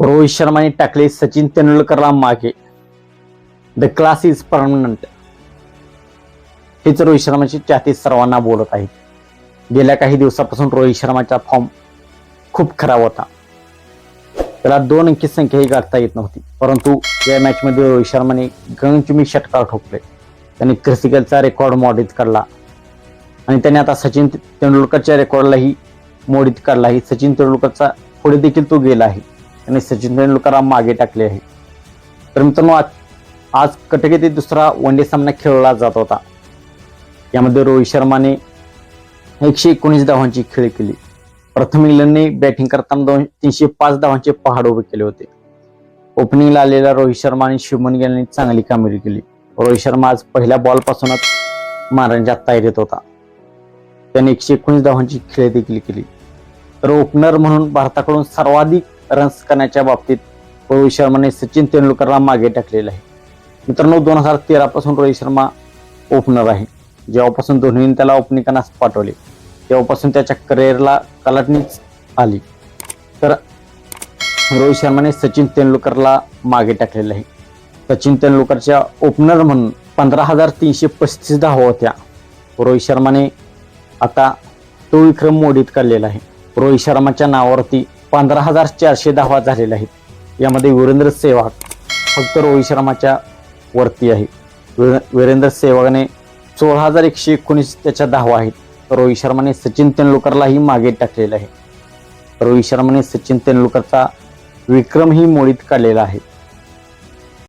रोहित शर्माने टाकले सचिन तेंडुलकरला मागे. द क्लास इज परमनंट हेच रोहित शर्माचे चाहते सर्वांना बोलत आहेत. गेल्या काही दिवसापासून रोहित शर्माचा फॉर्म खूप खराब होता. त्याला दोन अंकी संख्याही गाठता येत नव्हती. परंतु या मॅचमध्ये रोहित शर्माने गणचुमी षटकार ठोकले. त्याने क्रिसिकलचा रेकॉर्ड मोडित काढला. आणि त्याने आता सचिन तेंडुलकरच्या रेकॉर्डलाही मोडीत काढला. आहे सचिन तेंडुलकरचा पुढे देखील तो गेला आहे. आणि सचिन तेंडुलकरला मागे टाकले आहे. तर मित्रांनो आज आज कटके दुसरा वन डे सामना खेळला जात होता. यामध्ये रोहित शर्माने एकशे एकोणीस धावांची खेळी केली. प्रथम इंग्लंडने बॅटिंग करताना दोन तीनशे पाच धावांचे पहाड उभे केले होते. ओपनिंगला आलेला रोहित शर्मा आणि शुभमन गिल यांनी चांगली कामगिरी केली. रोहित शर्मा आज पहिल्या बॉलपासूनच मारण्याच्या तयारीत होता. त्याने एकशे एकोणीस धावांची खेळी देखील केली. तर ओपनर म्हणून भारताकडून सर्वाधिक रन्स करण्याच्या बाबतीत रोहित शर्माने सचिन तेंडुलकरला मागे टाकलेलं आहे. मित्रांनो दोन हजार तेरापासून रोहित शर्मा ओपनर आहे. जेव्हापासून धोनीने त्याला ओपनिंग पाठवले तेव्हापासून त्याच्या करिअरला कलाटणीच आली. तर रोहित शर्माने सचिन तेंडुलकरला मागे टाकलेलं आहे. सचिन तेंडुलकरच्या ओपनर म्हणून पंधरा हजार तीनशे पस्तीस धावा होत्या. रोहित शर्माने आता तो विक्रम मोडीत काढलेला आहे. रोहित शर्माच्या नावावरती पंधरा हजार चारशे धावा झालेल्या आहेत. यामध्ये वीरेंद्र सेहवाग फक्त रोहित शर्माच्या वरती आहे. वीरेंद्र सेहवागने सोळा हजार एकशे एकोणीस त्याच्या धावा आहेत. रोहित शर्माने सचिन तेंडुलकरलाही मागे टाकलेलं आहे. रोहित शर्माने सचिन तेंडुलकरचा विक्रमही मोडीत काढलेला आहे.